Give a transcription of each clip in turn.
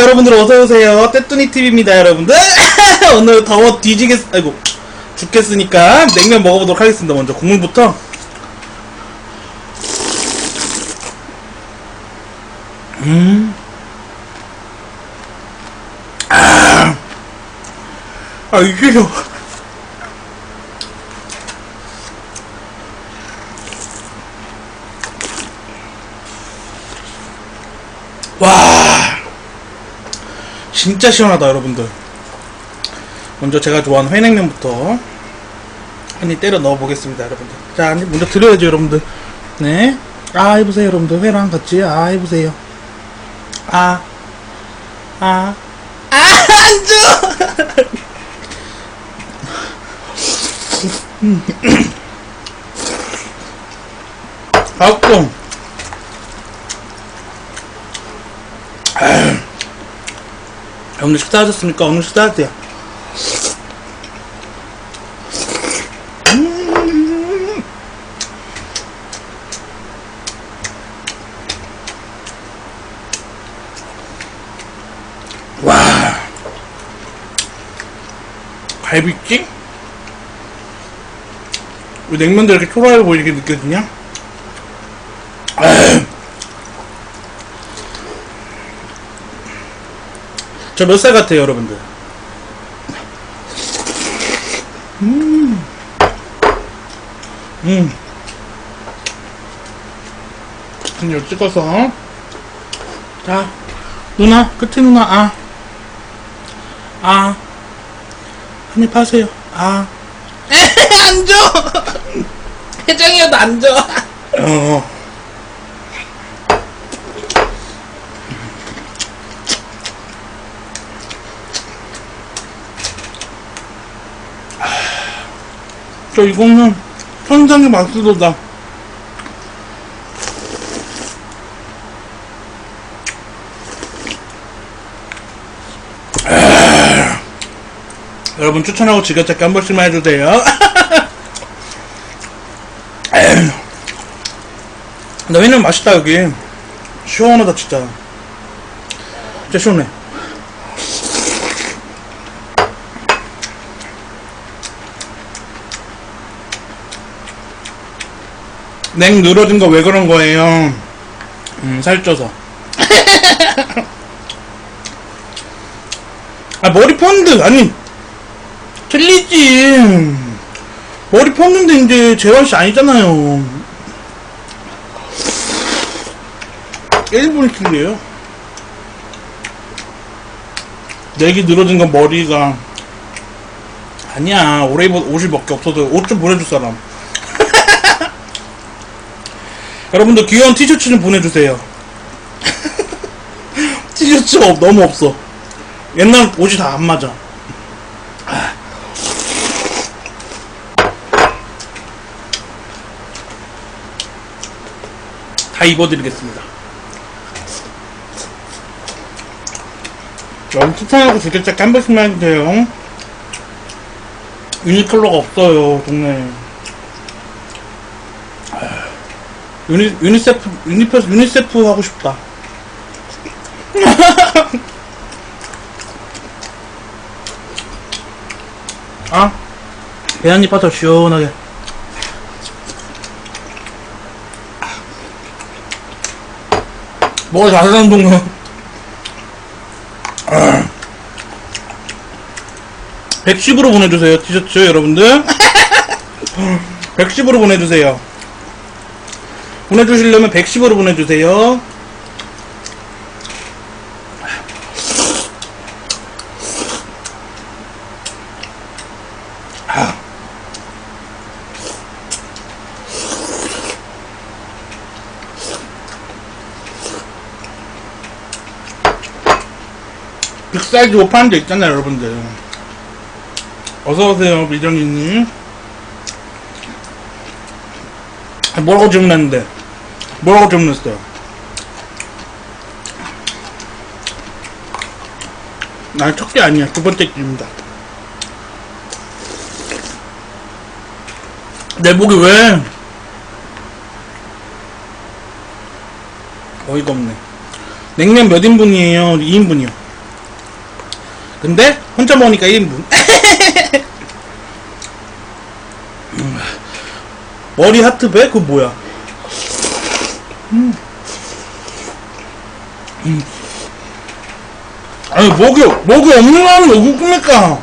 여러분들 어서오세요. 떼뚜니TV입니다, 여러분들. 오늘 더워 뒤지겠, 아이고, 죽겠으니까 냉면 먹어보도록 하겠습니다. 먼저 국물부터. 음. 아, 아, 이게요. 와. 진짜 시원하다 여러분들. 먼저 제가 좋아하는 회냉면부터 한 입 때려 넣어 보겠습니다 여러분들. 자 먼저 드려야죠 여러분들. 네 아 해보세요 여러분들. 회랑 같이. 아 해보세요. 아. 아, 아, 안 줘! 아 끔 오늘 식사하셨습니까? 오늘 식사하세요. 음. 와. 갈비찜? 왜 냉면도 이렇게 초라해 보이게 느껴지냐? 저 몇 살 같아요, 여러분들? 음. 음. 한입 찍어서. 자, 누나, 끝에 누나, 아. 아. 한입 하세요. 아. 안 줘! 회장이어도 안 줘! 어. 저 이거는 천상의 맛으로다. 아, 여러분 추천하고 즐겨찾기 한 번씩만 해주세요. 회는 맛있다 여기. 시원하다 진짜. 진짜 시원해. 냉 늘어진 거 왜 그런 거예요? 음, 살쪄서. 아, 머리 폈는데, 아니, 틀리지. 머리 폈는데, 이제, 재환씨 아니잖아요. 1분 틀려요. 내기 늘어진 건 머리가. 아니야, 올해 옷이 몇개 없어도 옷 좀 보내줄 사람. 여러분들 귀여운 티셔츠 좀 보내주세요. 티셔츠 없, 너무 없어. 옛날 옷이 다 안 맞아. 다 입어드리겠습니다. 여러분 추천하고 즐겨찾기 한 번씩만 해주세요. 유니클로가 없어요, 동네에. 유니, 유니세프, 유니페스, 유니세프 하고 싶다. 아? 배 한입 하자, 시원하게. 뭐가 잘하는 동네. 110으로 보내주세요, 티셔츠, 여러분들. 110으로 보내주세요. 보내주시려면 110으로 보내주세요. 빅사이즈 옷 파는 데 있잖아요, 여러분들. 어서오세요, 미정이님. 아, 뭐라고 주문했는데? 뭐라고 주문했어요? 난 첫 개 아니야. 두 번째 끼입니다. 내 목이 왜? 어이가 없네. 냉면 몇 인분이에요? 2인분이요. 근데 혼자 먹으니까 1인분. 머리 하트 배? 그거 뭐야? 음. 음. 아니 목이 목이 없는 사람이 왜 굽니까?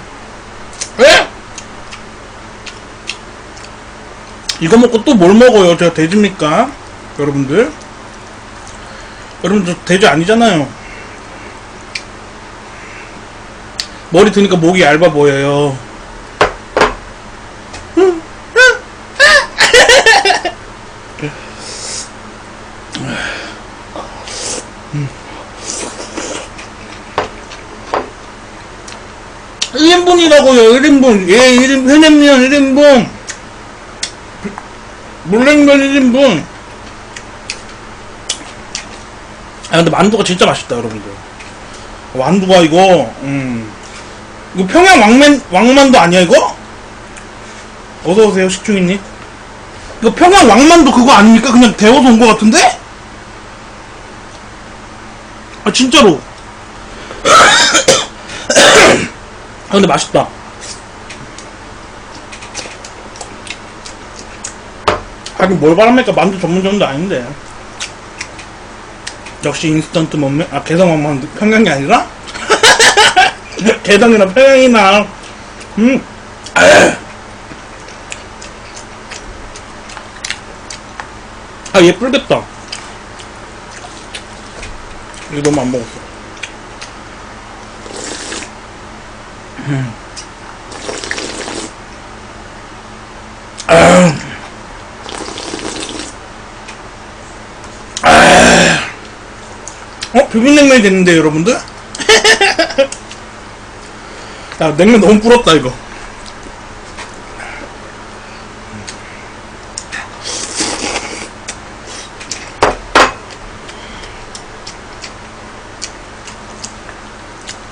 에? 이거 먹고 또 뭘 먹어요? 제가 돼지입니까? 여러분들? 여러분들 돼지 아니잖아요. 머리 드니까 목이 얇아 보여요. 일인분이라고요 1인분. 예, 1인, 회냉면 1인분. 물냉면 1인분. 아, 근데 만두가 진짜 맛있다, 여러분들. 만두가 이거, 음. 이거 평양 왕맨, 왕만두 아니야, 이거? 어서오세요, 식중이님. 이거 평양 왕만두 그거 아닙니까? 그냥 데워서 온것 같은데? 아, 진짜로. 아, 근데 맛있다. 하긴 뭘 바랍니까? 만두 전문점도 아닌데. 역시 인스턴트 먹면, 아, 개성 만두 평양이 아니라? 개성이나 평양이나, 음. 아, 얘 뿔겠다. 이거 너무 안 먹었어. 어? 비빔냉면이 됐는데 여러분들? 야 냉면 너무 불었다 이거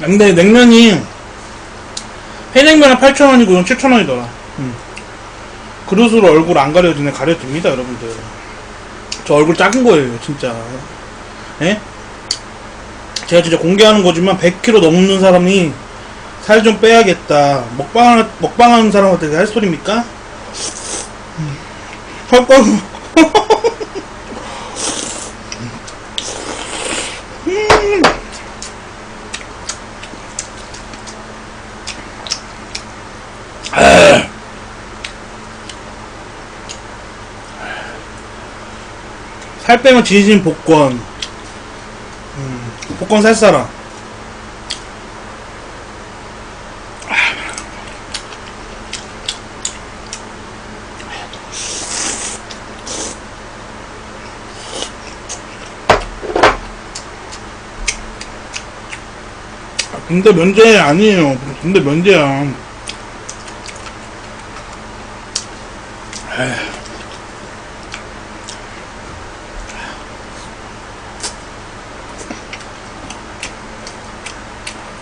근데 냉면이 회냉면은 8,000원이고 이건 7,000원이더라 그릇으로 얼굴 안 가려지네 가려집니다 여러분들 저 얼굴 작은 거예요 진짜 예? 제가 진짜 공개하는 거지만 100kg 넘는 사람이 살 좀 빼야겠다. 먹방, 먹방하는 사람한테 할 소리입니까? 음. 할 살 빼면 진심 복권. 복권 살 사람. 근데 면제 아니에요. 근데 면제야.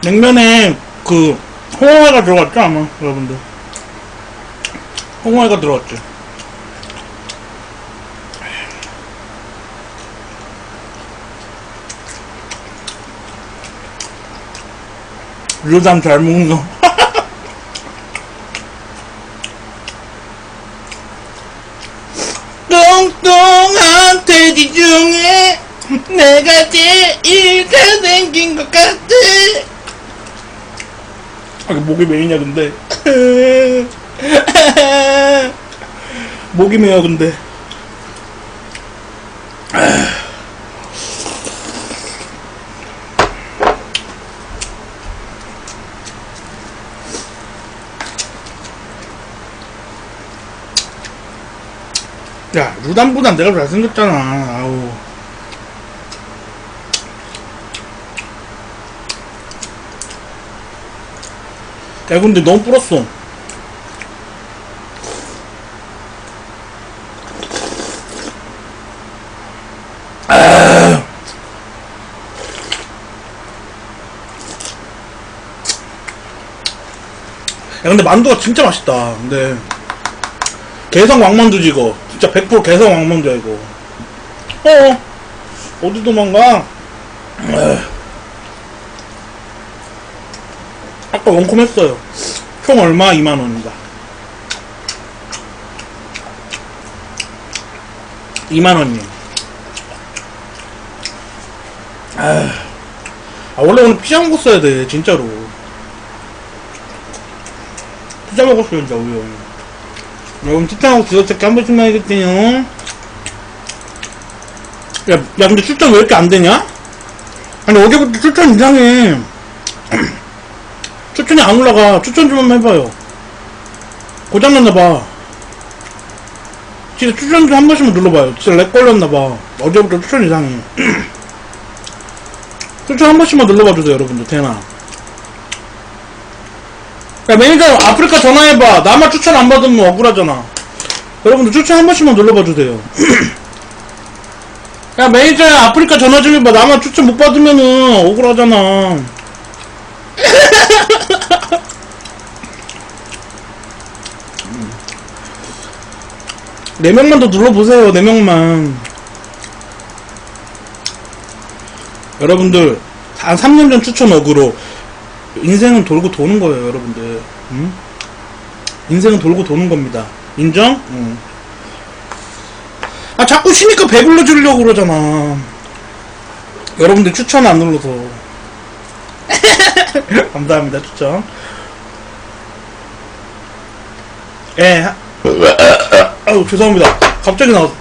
냉면에 그 홍어회가 들어갔죠 아마 여러분들? 홍어회가 들어갔죠. 류담 잘 먹는 거 뚱뚱한 돼지 중에 내가 제일 잘생긴 것 같아 아, 목이 메이냐 근데? 목이 메요 근데? 야 루단보단 내가 잘생겼잖아. 아우 야 근데 너무 불었어 아. 야 근데 만두가 진짜 맛있다 근데 개성 왕만두지 이거 진짜 100% 개성 왕만두야 이거 어 어디 도망가 에휴. 아까 원콤 했어요. 총 얼마? 2만원입니다. 2만원이요. 아, 아, 원래 오늘 피자 먹었어야 돼, 진짜로. 피자 먹었어요, 진짜, 우유. 여러분, 추천하고 구독자께 한 번씩만 해주세요. 야, 야, 근데 추천 왜 이렇게 안 되냐? 아니, 어제부터 추천 이상해. 추천이 안 올라가. 추천 좀 해봐요. 고장났나봐. 진짜 추천 좀 한 번씩만 눌러봐요. 진짜 렉 걸렸나봐. 어제부터 추천 이상해. 추천 한 번씩만 눌러봐주세요, 여러분들. 되나. 야, 매니저 아프리카 전화해봐. 나만 추천 안 받으면 억울하잖아. 여러분들 추천 한 번씩만 눌러봐주세요. 야, 매니저야, 아프리카 전화 좀 해봐. 나만 추천 못 받으면은 억울하잖아. 네 명만 더 눌러보세요. 네 명만. 여러분들 한 3년 전 추천 어그로 인생은 돌고 도는 거예요, 여러분들. 응? 인생은 돌고 도는 겁니다. 인정? 응. 아 자꾸 쉬니까 배불러 주려고 그러잖아. 여러분들 추천 안 눌러서. 감사합니다, 추천. 예. 하- 아유, 죄송합니다. 갑자기 나왔어.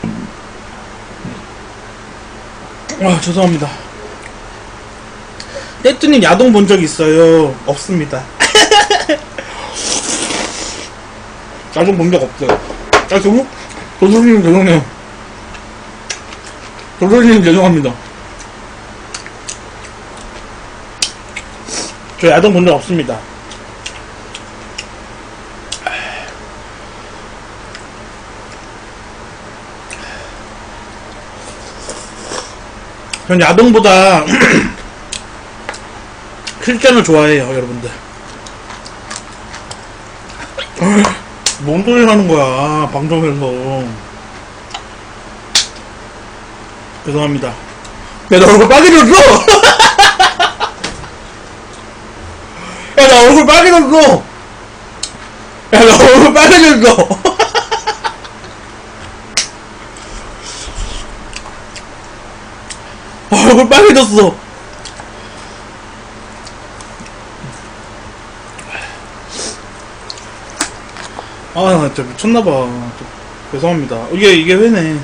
아, 죄송합니다. 떼뚜님 야동 본 적 있어요? 없습니다. 야동 본 적 없어요. 아, 조수, 조수님 죄송해요. 조수님 죄송합니다. 저 야동 본적 없습니다. 전 야동보다 실전을 좋아해요, 여러분들. 뭔 소리 하는 거야, 방송에서. 죄송합니다. 야, 나 얼굴 빨개졌어! 야, 나 얼굴 빨개졌어! 야, 나 얼굴 빨개졌어! 얼굴 빨개졌어! 아, 나 진짜 미쳤나봐. 저- 죄송합니다. 이게, 이게 왜네.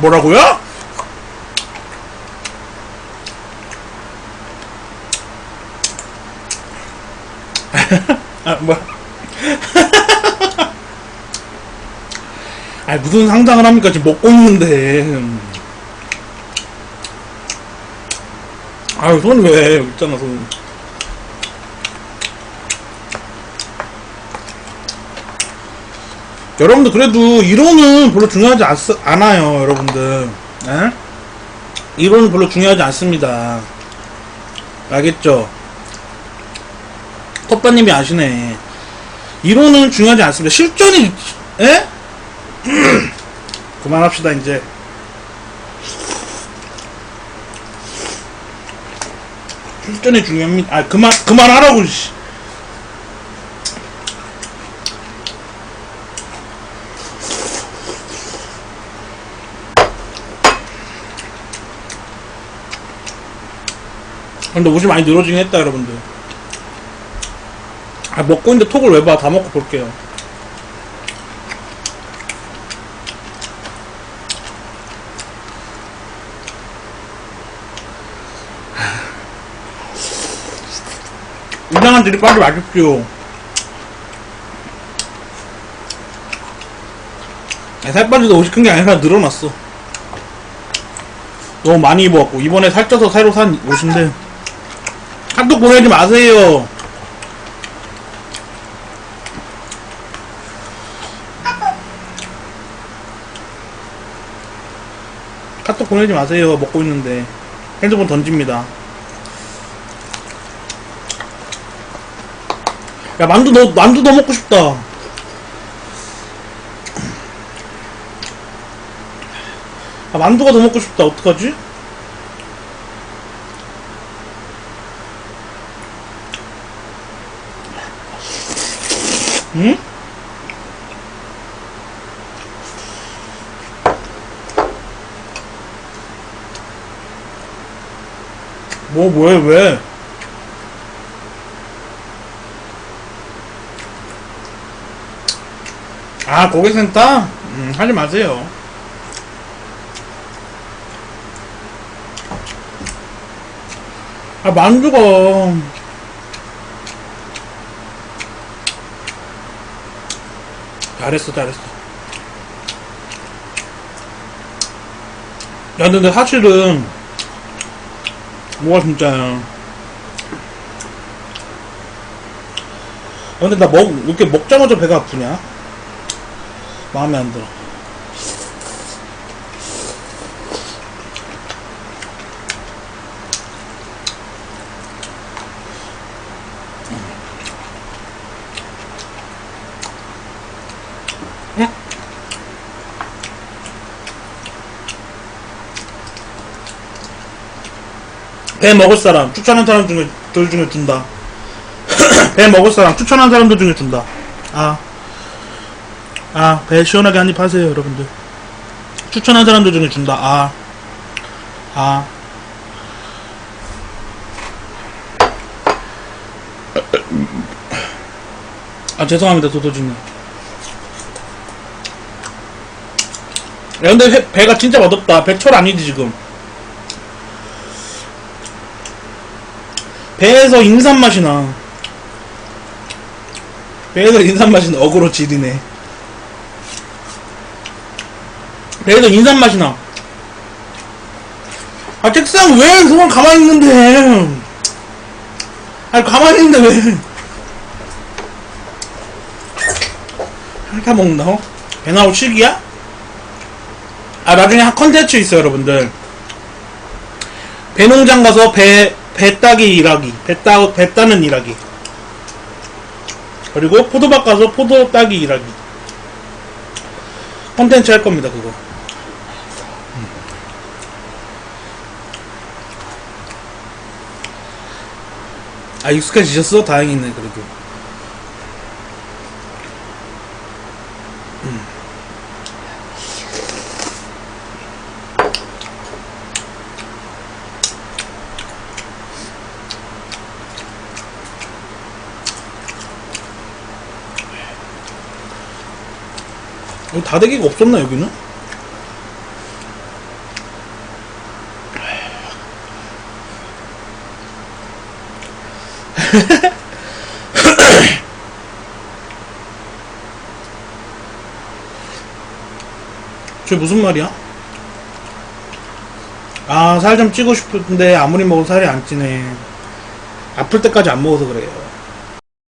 뭐라고요? 아, 뭐야. 아, 무슨 상상을 합니까? 지금 먹고 있는데. 아유, 손 왜? 있잖아, 손. 여러분들, 그래도 이론은 별로 중요하지 않, 않아요, 여러분들. 에? 이론은 별로 중요하지 않습니다. 알겠죠? 톱바님이 아시네. 이론은 중요하지 않습니다. 실전이, 에? 그만합시다, 이제. 실전이 중요합니다. 아, 그만, 그만하라고, 씨. 근데 옷이 많이 늘어지긴 했다, 여러분들. 아, 먹고 있는데 톡을 왜 봐? 다 먹고 볼게요. 이상한 들이 빨리 마십시오. 아, 살 빠지도 옷이 큰 게 아니라 늘어났어. 너무 많이 입어갖고 이번에 살쪄서 새로 산 옷인데 카톡 보내지 마세요. 카톡 보내지 마세요. 먹고 있는데 핸드폰 던집니다. 야 만두 너 만두 더 먹고 싶다. 아, 만두가 더 먹고 싶다. 어떡하지? 응? 뭐, 뭐해, 왜? 아, 고객센터? 음, 하지 마세요. 아, 만두가. 잘했어, 잘했어. 야, 근데 사실은, 뭐가 진짜야. 아, 근데 나 먹, 왜 이렇게 먹자마자 배가 아프냐? 마음에 안 들어. 배 먹을 사람 추천한 사람 중에 둘 중에 준다. 배 먹을 사람 추천한 사람들 중에 준다. 아. 아, 배 시원하게 한 입 하세요, 여러분들. 추천한 사람들 중에 준다. 아. 아. 아, 죄송합니다, 도도진님. 야, 근데 회- 배가 진짜 맛없다. 배철 아니지, 지금. 배에서 인삼 맛이 나. 배에서 인삼 맛이 나. 어그로 지리네. 배에서 인삼 맛이 나. 아, 책상 왜 그만 가만히 있는데. 아니, 가만히 있는데 왜. 핥아 먹는다, 어? 배 나올 시기야? 아, 나중에 한 컨텐츠 있어요, 여러분들. 배 농장 가서 배, 배 따기 일하기. 배 따, 배 따는 일하기. 그리고 포도밭 가서 포도 따기 일하기. 컨텐츠 할 겁니다, 그거. 아, 익숙해지셨어? 다행이네, 그래도. 여기 다대기가 없었나, 여기는? 저 무슨 말이야? 아, 살 좀 찌고 싶은데 아무리 먹어도 살이 안 찌네. 아플 때까지 안 먹어서 그래요.